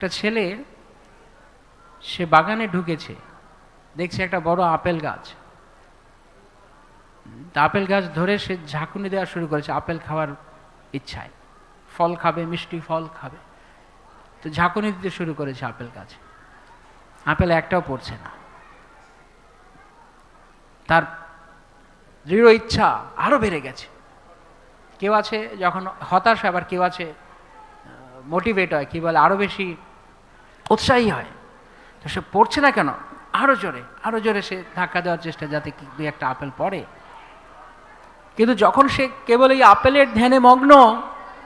একটা ছেলে, সে বাগানে ঢুকেছে। দেখছে একটা বড় আপেল গাছ। আপেল গাছ ধরে সে ঝাঁকুনি দেওয়া শুরু করেছে, আপেল খাওয়ার ইচ্ছায়। ফল খাবে, মিষ্টি ফল খাবে। তো ঝাঁকুনি দিতে শুরু করেছে আপেল গাছ। আপেল একটাও পড়ছে না। তার দৃঢ় ইচ্ছা আরও বেড়ে গেছে। কেউ আছে, যখন হতাশ আবার কেউ আছে মোটিভেট হয় কি বলে আরও বেশি উৎসাহী হয়। তো সে পড়ছে না কেন? আরও জোরে আরও জোরে সে ধাক্কা দেওয়ার চেষ্টা যাতে দুই একটা আপেল পড়ে। কিন্তু যখন সে কেবল এই আপেলের ধ্যানে মগ্ন,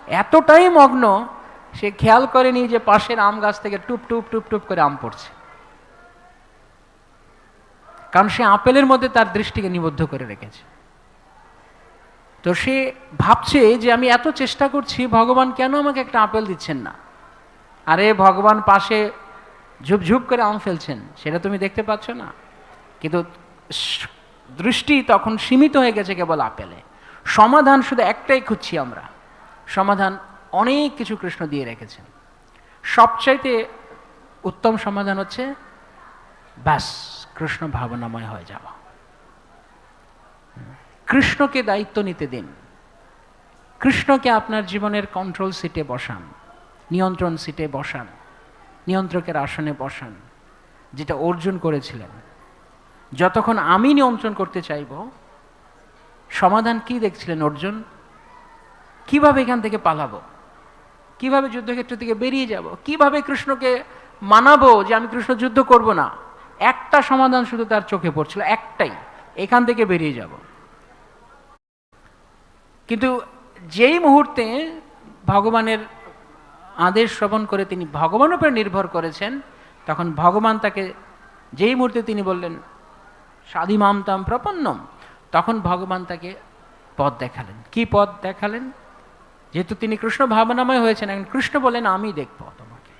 এতটাই মগ্ন, সে খেয়াল করেনি যে পাশের আম গাছ থেকে টুপ টুপ টুপ টুপ করে আম পড়ছে। কারণ সে আপেলের মধ্যে তার দৃষ্টিকে নিবদ্ধ করে রেখেছে। তো সে ভাবছে যে আমি এত চেষ্টা করছি, ভগবান কেন আমাকে একটা আপেল দিচ্ছেন না? আরে ভগবান পাশে ঝুপঝুপ করে আম ফেলছেন, সেটা তুমি দেখতে পাচ্ছ না। কিন্তু দৃষ্টি তখন সীমিত হয়ে গেছে কেবল আপেলে। সমাধান শুধু একটাই খুঁজছি আমরা। সমাধান অনেক কিছু কৃষ্ণ দিয়ে রেখেছেন। সবচাইতে উত্তম সমাধান হচ্ছে, ব্যাস, কৃষ্ণ ভাবনাময় হয়ে যাওয়া। কৃষ্ণকে দায়িত্ব নিতে দিন। কৃষ্ণকে আপনার জীবনের কন্ট্রোল সিটে বসান। নিয়ন্ত্রণ সিটে বসান, নিয়ন্ত্রকের আসনে বসান, যেটা অর্জুন করেছিলেন। যতক্ষণ আমি নিয়ন্ত্রণ করতে চাইব, সমাধান কি দেখছিলেন অর্জুন? কীভাবে এখান থেকে পালাবো? কীভাবে যুদ্ধক্ষেত্র থেকে বেরিয়ে যাব? কীভাবে কৃষ্ণকে মানাবো যে আমি কৃষ্ণ যুদ্ধ করব না? একটা সমাধান শুধু তার চোখে পড়ছিল, একটাই, এখান থেকে বেরিয়ে যাব। কিন্তু যেই মুহূর্তে ভগবানের আদেশ শ্রবণ করে তিনি ভগবানের উপর নির্ভর করেছেন, তখন ভগবান তাকে যেই মুহূর্তে তিনি বললেন স্বাধিমাম তাম প্রপন্নম, তখন ভগবান তাকে পথ দেখালেন। কি পথ দেখালেন? যেহেতু তিনি কৃষ্ণ ভাবনাময় হয়েছেন, এখন কৃষ্ণ বলেন আমি দেখব তোমাকে।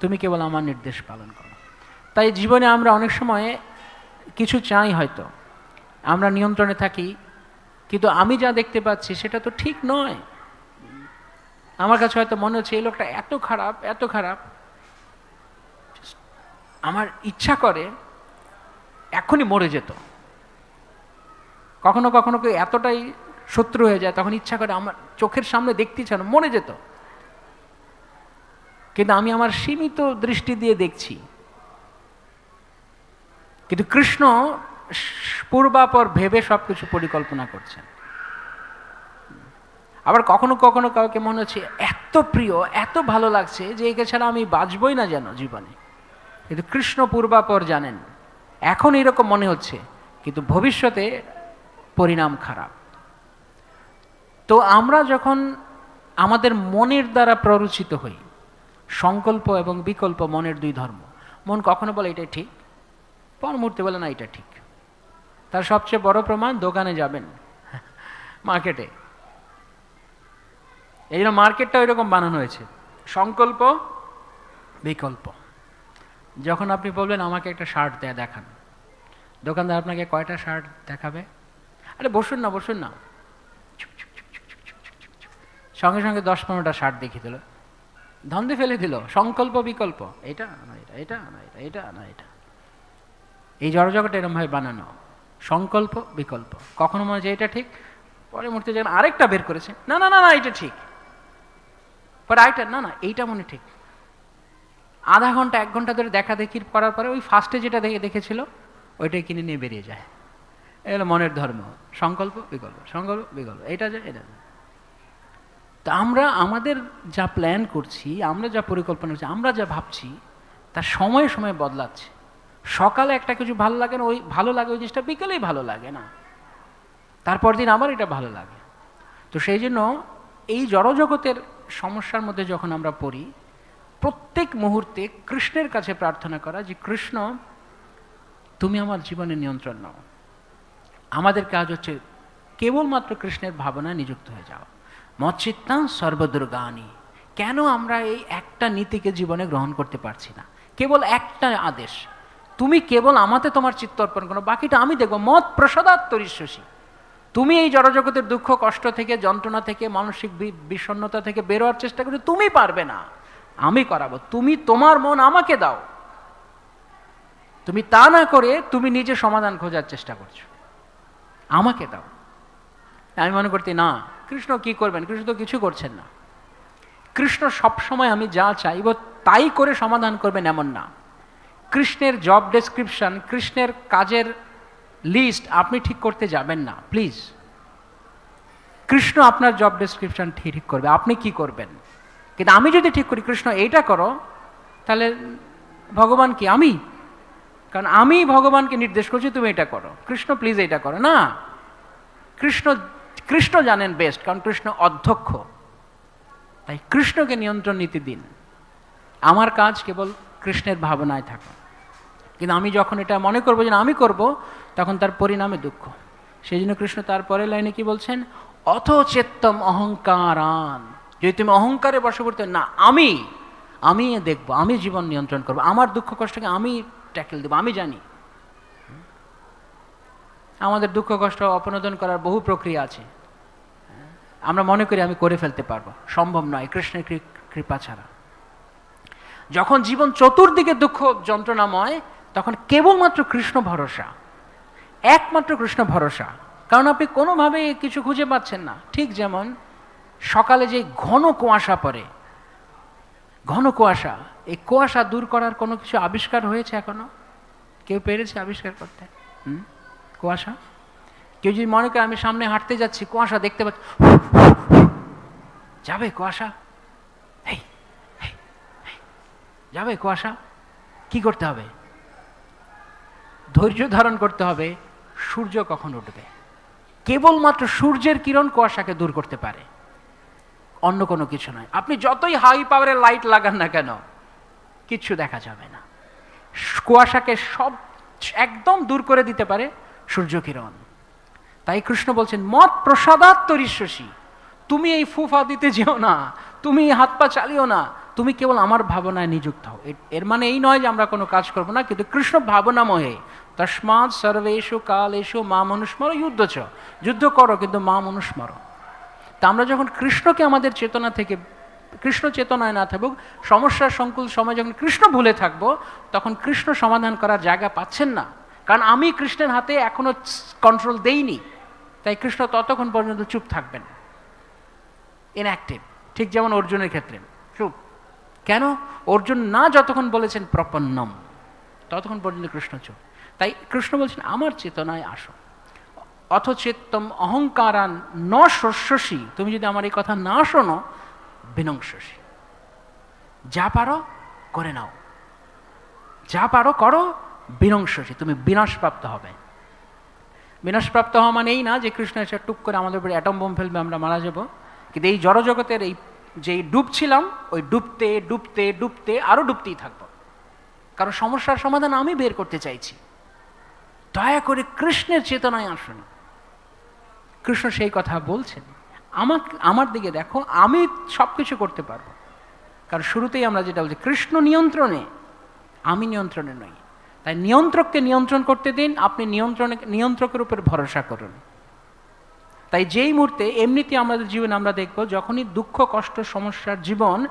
তুমি কেবল আমার নির্দেশ পালন করো। তাই জীবনে আমরা অনেক সময় কিছু চাই হয়তো। আমরা নিয়ন্ত্রণে থাকি, কিন্তু আমি যা দেখতে পাচ্ছি সেটা তো ঠিক নয়। আমার কাছে হয়তো মনে হচ্ছে এই লোকটা এত খারাপ এত খারাপ। আমার ইচ্ছা করে এখনই মরে যেত। কখনো কখনো কেউ এতটাই শত্রু হয়ে যায়, তখন ইচ্ছা করে আমার চোখের সামনে দেখতে চান মরে যেত। কিন্তু আমি আমার সীমিত দৃষ্টি দিয়ে দেখছি। কিন্তু কৃষ্ণ পূর্বাপর ভেবে সব কিছু পরিকল্পনা করছেন। আবার কখনো কখনো কাউকে মনে হচ্ছে এত প্রিয়, এত ভালো লাগছে যে একে ছাড়া আমি বাঁচবই না যেন জীবনে। কিন্তু কৃষ্ণ পূর্বাপর জানেন, এখন এরকম মনে হচ্ছে, কিন্তু ভবিষ্যতে পরিণাম খারাপ। তো আমরা যখন আমাদের মনের দ্বারা প্ররোচিত হই, সংকল্প এবং বিকল্প মনের দুই ধর্ম, মন কখনো বলে এটাই ঠিক, পর মুহূর্তে বলে না, এটা ঠিক। তার সবচেয়ে বড় প্রমাণ দোকানে যাবেন, মার্কেটে। এই জন্য মার্কেটটা ওইরকম বানানো হয়েছে। সংকল্প, বিকল্প। যখন আপনি বলবেন, আমাকে একটা শার্ট দেয়া দেখান। দোকানদার আপনাকে কয়টা শার্ট দেখাবে? আরে বসুন না বসুন না। সঙ্গে সঙ্গে দশ পনেরোটা শার্ট দেখিয়ে দিল। ধন্দে ফেলে দিল। সংকল্প, বিকল্প। এটা না, এটা এটা না, এটা এটা না, এটা। এই জড়জগৎ এরমভাবে বানানো। সংকল্প, বিকল্প। কখনো মনে হয় এটা ঠিক? পরে মুহূর্তে যখন আরেকটা বের করেছে। না না না না, এটা ঠিক। পরে আরেকটা না না, এইটা মনে ঠিক। আধা ঘণ্টা, এক ঘণ্টা ধরে দেখা দেখি করার পরে ওই ফার্স্টে যেটা দেখে, দেখেছিল, ওইটাই কিনে নিয়ে বেরিয়ে যায়। এগুলো মনের ধর্ম। সংকল্প, বিকল্প। সংকল্প, বিকল্প। এটা যে, এটা। তা আমরা, আমাদের যা প্ল্যান করছি, আমরা যা পরিকল্পনা করছি, আমরা যা ভাবছি তার সময়ে সময়ে বদলাচ্ছে। সকালে একটা কিছু ভালো লাগে না, ওই ভালো লাগে, ওই জিনিসটা বিকেলেই ভালো লাগে না। তারপর দিন আবার এটা ভালো লাগে। তো সেই জন্য এই জড়জগতের সমস্যার মধ্যে যখন আমরা পড়ি, প্রত্যেক মুহূর্তে কৃষ্ণের কাছে প্রার্থনা করা যে, কৃষ্ণ, তুমি আমার জীবনে নিয়ন্ত্রণ নাও। আমাদের কাজ হচ্ছে কেবলমাত্র কৃষ্ণের ভাবনায় নিযুক্ত হয়ে যাওয়া মচ্চিত্তা সর্বদুর্গানি কেন আমরা এই একটা নীতিকে জীবনে গ্রহণ করতে পারছি না? কেবল একটা আদেশ। তুমি কেবল আমাতে তোমার চিত্ত অর্পণ করো, বাকিটা আমি দেখব। মত প্রসাদাত্তরিশ্বসী তুমি এই জড়জগতের দুঃখ, কষ্ট থেকে, যন্ত্রণা থেকে, মানসিক বি- বিষণ্ণতা থেকে বেরোয়ার চেষ্টা করছ, তুমি পারবে না। আমি করাবো। তুমি তোমার মন আমাকে দাও। তুমি তা না করে তুমি নিজে সমাধান খোঁজার চেষ্টা করছ। আমাকে দাও। আমি মনে করতে না, কৃষ্ণ কি করবেন? কৃষ্ণ তো কিছু করছেন না। কৃষ্ণ সবসময় আমি যা চাইব তাই করে সমাধান করবেন এমন না। কৃষ্ণের জব ডেসক্রিপশন কৃষ্ণের কাজের লিস্ট আপনি ঠিক করতে যাবেন না, প্লিজ। কৃষ্ণ আপনার জব ডেসক্রিপশন ঠিক করবে, আপনি কি করবেন? কিন্তু আমি যদি ঠিক করি, কৃষ্ণ, এইটা করো, তাহলে ভগবান কি? আমি? কারণ আমি ভগবানকে নির্দেশ করছি, তুমি এটা করো। কৃষ্ণ প্লিজ এটা করো, না। কৃষ্ণ কৃষ্ণ জানেন বেস্ট কারণ কৃষ্ণ অধ্যক্ষ। তাই কৃষ্ণকে নিয়ন্ত্রণ নীতি দিন। আমার কাজ কেবল কৃষ্ণের ভাবনায় থাকা। কিন্তু আমি যখন এটা মনে করব যে আমি করব তখন তার পরিণামে দুঃখ। সেই জন্য কৃষ্ণ তার পরের লাইনে কি বলছেন? অথ চেত্তম অহংকারান। যদি তুমি অহংকারে বশবর্তী না, আমি আমি দেখব, আমি জীবন নিয়ন্ত্রণ করব, আমার দুঃখ কষ্টকে আমি ট্যাকেল দেবো, আমি জানি। আমাদের দুঃখ কষ্ট অপনোদন করার বহু প্রক্রিয়া আছে। আমরা মনে করি আমি করে ফেলতে পারব, সম্ভব নয়, কৃষ্ণের কৃপা ছাড়া। যখন জীবন চতুর্দিকে দুঃখ যন্ত্রণাময়, তখন কেবলমাত্র কৃষ্ণ ভরসা। একমাত্র কৃষ্ণ ভরসা। কারণ আপনি কোনোভাবে কিছু খুঁজে পাচ্ছেন না। ঠিক যেমন সকালে যে ঘন কুয়াশা পড়ে, ঘন কুয়াশা, এই কুয়াশা দূর করার কোনো কিছু আবিষ্কার হয়েছে এখনও? কেউ পেরেছে আবিষ্কার করতে? হুম? কুয়াশা? কেউ যদি মনে করে আমি সামনে হাঁটতে যাচ্ছি, কুয়াশা দেখতে পাচ্ছি, যাবে কুয়াশা? যাবে কুয়াশা? কি করতে হবে? ধৈর্য ধারণ করতে হবে। সূর্য কখন উঠবে? কেবলমাত্র সূর্যের কিরণ কুয়াশাকে দূর করতে পারে। অন্য কোনো কিছু নয়। আপনি যতই হাই পাওয়ারের লাইট লাগান না কেন কিচ্ছু দেখা যাবে না। কুয়াশাকে সব, একদম দূর করে দিতে পারে সূর্য কিরণ। তাই কৃষ্ণ বলছেন মত প্রসাদাত্মরিশ্বসী তুমি এই ফুফা দিতে যেও না, তুমি হাত পা চালিও না, তুমি কেবল আমার ভাবনায় নিযুক্ত হও। এর মানে এই নয় যে আমরা কোনো কাজ করব না, কিন্তু কৃষ্ণ ভাবনাময়ে তস্মাৎ সর্বেশু কালেশু মা মনুষ্মর যুদ্ধ চ। যুদ্ধ করো, কিন্তু মা মনুষ্মর। তা আমরা যখন কৃষ্ণকে আমাদের চেতনা থেকে, কৃষ্ণ চেতনায় না থাকুক সমস্যার সংকুল সময় যখন কৃষ্ণ ভুলে থাকব, তখন কৃষ্ণ সমাধান করার জায়গা পাচ্ছেন না। কারণ আমি কৃষ্ণের হাতে এখনও কন্ট্রোল দেইনি। তাই কৃষ্ণ ততক্ষণ পর্যন্ত চুপ থাকবেন। ইনঅ্যাক্টিভ ঠিক যেমন অর্জুনের ক্ষেত্রে। চুপ। কেন? অর্জুন না যতক্ষণ বলেছেন প্রপন্নম, ততক্ষণ পর্যন্ত কৃষ্ণ চুপ। তাই কৃষ্ণ বলছেন, আমার চেতনায় আসো। অথচেত্তম অহংকারান ন শস্যসী তুমি যদি আমার এই কথা না শোনো বিনংশসী যা পারো, করে নাও। যা পারো, করো বিনংশসী তুমি বিনাশপ্রাপ্ত হবে। বিনাশপ্রাপ্ত হওয়া মানে এই না যে কৃষ্ণ এসে টুক করে আমাদের উপরে অ্যাটম বোম ফেলবে, আমরা মারা যাব। কিন্তু এই জড়জগতের এই যেই ডুবছিলাম ওই ডুবতে ডুবতে ডুবতে আরও ডুবতেই থাকব। কারণ সমস্যার সমাধান আমি বের করতে চাইছি। দয়া করে কৃষ্ণের চেতনায় আসুন। কৃষ্ণ সেই কথা বলছেন। আমার আমার দিকে দেখো, আমি সব কিছু করতে পারব। কারণ শুরুতেই আমরা যেটা বলছি, কৃষ্ণ নিয়ন্ত্রণে, আমি নিয়ন্ত্রণে নই। তাই নিয়ন্ত্রককে নিয়ন্ত্রণ করতে দিন, আপনি নিয়ন্ত্রণে, নিয়ন্ত্রকের উপর ভরসা করুন। তাই যেই মুহূর্তে এমনিতে আমাদের জীবনে আমরা দেখব, যখনই দুঃখ, কষ্ট, সমস্যার জীবন,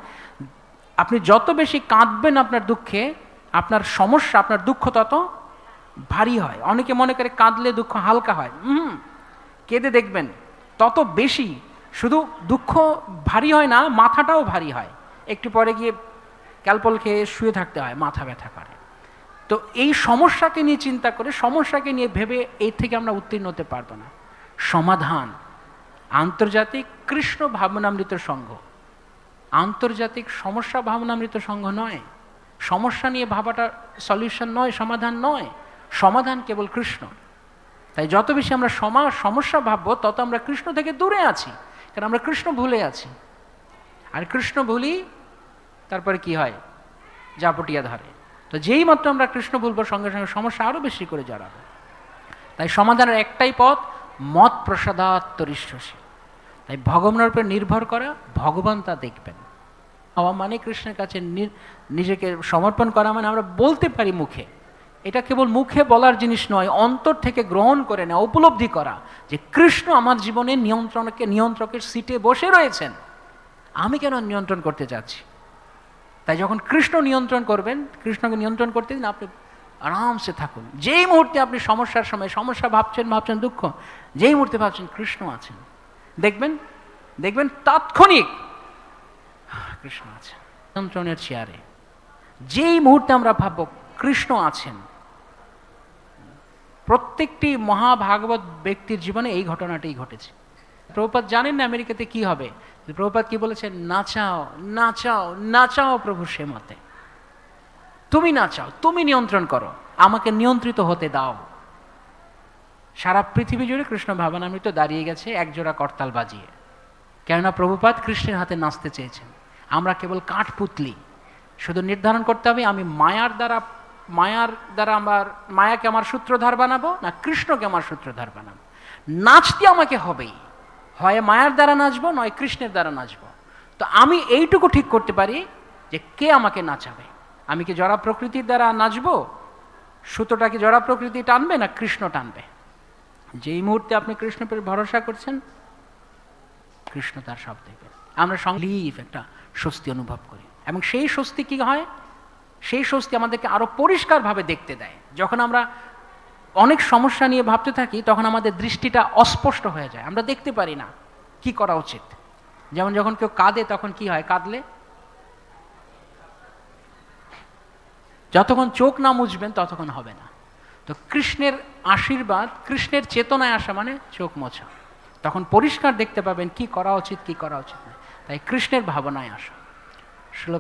আপনি যত বেশি কাঁদবেন আপনার দুঃখে, আপনার সমস্যা, আপনার দুঃখ তত ভারী হয়। অনেকে মনে করে কাঁদলে দুঃখ হালকা হয়। হুম কেঁদে দেখবেন, তত বেশি শুধু দুঃখ ভারী হয় না, মাথাটাও ভারী হয়। একটু পরে গিয়ে ক্যালপল খেয়ে শুয়ে থাকতে হয়, মাথা ব্যথা করে। তো এই সমস্যাকে নিয়ে চিন্তা করে, সমস্যাকে নিয়ে ভেবে এর থেকে আমরা উত্তীর্ণ হতে পারব না। সমাধান, আন্তর্জাতিক কৃষ্ণ ভাবনামৃত সংঘ। আন্তর্জাতিক সমস্যা ভাবনামৃত সংঘ নয়। সমস্যা নিয়ে ভাবাটা সলিউশন নয়, সমাধান নয়। সমাধান কেবল কৃষ্ণ। তাই যত বেশি আমরা সমা, সমস্যা ভাববো, তত আমরা কৃষ্ণ থেকে দূরে আছি। কারণ আমরা কৃষ্ণ ভুলে আছি। আর কৃষ্ণ ভুলি, তারপরে কি হয়? জাপটিয়া ধরে। তো যেই মাত্র আমরা কৃষ্ণ ভুলবো, সঙ্গে সঙ্গে সমস্যা আরও বেশি করে জড়াবে। তাই সমাধানের একটাই পথ, মত প্রসাদাত্মরিশ্বসী তাই ভগবানের উপর নির্ভর করা, ভগবান তা দেখবেন। হওয়া মানে কৃষ্ণের কাছে নিজেকে সমর্পণ করা মানে আমরা বলতে পারি মুখে। এটা কেবল মুখে বলার জিনিস নয়, অন্তর থেকে গ্রহণ করে নেওয়া, উপলব্ধি করা যে কৃষ্ণ আমার জীবনে নিয়ন্ত্রণকে, নিয়ন্ত্রকের সিটে বসে রয়েছেন। আমি কেন নিয়ন্ত্রণ করতে যাচ্ছি? তাই যখন কৃষ্ণ নিয়ন্ত্রণ করবেন, কৃষ্ণকে নিয়ন্ত্রণ করতে দিন, আপনি আরামসে থাকুন। যেই মুহূর্তে আপনি সমস্যার সময়, সমস্যা ভাবছেন ভাবছেন দুঃখ, যেই মুহূর্তে ভাবছেন কৃষ্ণ আছেন, দেখবেন দেখবেন তাৎক্ষণিক কৃষ্ণ আছেন, নিয়ন্ত্রণের চেয়ারে। যেই মুহূর্তে আমরা ভাবব কৃষ্ণ আছেন প্রত্যেকটি মহাভাগবত ব্যক্তির জীবনে এই ঘটনাটাই ঘটেছে। প্রভুপাত জানেন না আমেরিকাতে কি হবে। প্রভুপাত কি বলেছেন? নাচাও নাচাও নাচাও প্রভু সে মতে। তুমি নাচাও তুমি নিয়ন্ত্রণ করো। আমাকে নিয়ন্ত্রিত হতে দাও। সারা পৃথিবী জুড়ে কৃষ্ণ ভাবনামৃত দাঁড়িয়ে গেছে, একজোড়া করতাল বাজিয়ে। কেননা প্রভুপাত কৃষ্ণের হাতে নাচতে চেয়েছেন। আমরা কেবল কাঠ পুতলি শুধু নির্ধারণ করতে হবে, আমি মায়ার দ্বারা মায়ার দ্বারা আমার, মায়াকে আমার সূত্রধার বানাবো না কৃষ্ণকে আমার সূত্রধার বানাবো? নাচতে আমাকে হবেই। হয় মায়ার দ্বারা নাচবো, নয় কৃষ্ণের দ্বারা নাচবো। তো আমি এইটুকু ঠিক করতে পারি যে কে আমাকে নাচাবে? আমি কি জড়া প্রকৃতির দ্বারা নাচবো? সুতোটা কি জড়া প্রকৃতি টানবে না কৃষ্ণ টানবে? যেই মুহূর্তে আপনি কৃষ্ণের ভরসা করছেন, কৃষ্ণ তার সব দেখবেন আমরা সংলিফ একটা স্বস্তি অনুভব করি। এবং সেই স্বস্তি কি হয়? সেই স্বস্তি আমাদেরকে আরও পরিষ্কারভাবে দেখতে দেয়। যখন আমরা অনেক সমস্যা নিয়ে ভাবতে থাকি, তখন আমাদের দৃষ্টিটা অস্পষ্ট হয়ে যায়। আমরা দেখতে পারি না কি করা উচিত। যেমন যখন কেউ কাঁদে, তখন কি হয়? কাঁদলে? যতক্ষণ চোখ না মুছবেন, ততক্ষণ হবে না। তো কৃষ্ণের আশীর্বাদ, কৃষ্ণের চেতনায় আসা মানে চোখ মোছা। তখন পরিষ্কার দেখতে পাবেন কি করা উচিত, কি করা উচিত না। তাই কৃষ্ণের ভাবনায় আসা। শিল